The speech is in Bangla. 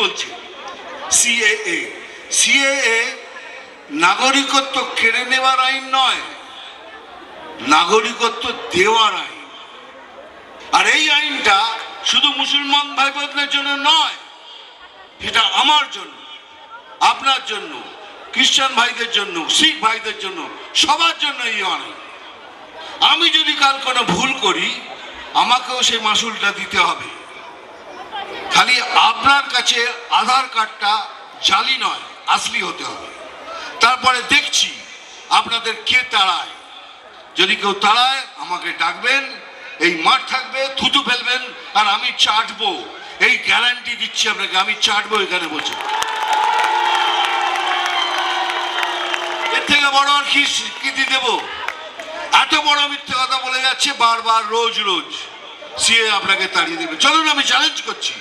বলছে? সিএএ সিএএ নাগরিকত্ব কেড়ে নেওয়ার আইন নয়, নাগরিকত্ব দেওয়ার আইন। আর এই আইনটা শুধু মুসলমান ভাই বোনদের জন্য নয়, এটা আমার জন্য, আপনার জন্য, খ্রিস্টান ভাইদের জন্য, শিখ ভাইদের জন্য, সবার জন্য এই আইন। আমি যদি কাল কোনো ভুল করি, আমাকেও সেই মাসুলটা দিতে হবে। আপনার কাছে আধার কার্ডটা জালি নয়, আসলি হতে হবে। তারপরে দেখছি আপনাদের কে তাড়ায়। যদি কেউ তাড়ায়, আমাকে ডাকবেন, এই মাঠ থাকবে, থুতু ফেলবেন, আর আমি চাটবো। এই গ্যারান্টি দিচ্ছি আপনাকে, আমি চাটবো এখানে বসে। এর থেকে বড় আর কি স্বীকৃতি দেব? এত বড় মিথ্যে কথা বলে যাচ্ছে, বারবার, রোজ রোজ। সিএ আপনাকে তাড়িয়ে দেবে। চলুন, আমি চ্যালেঞ্জ করছি।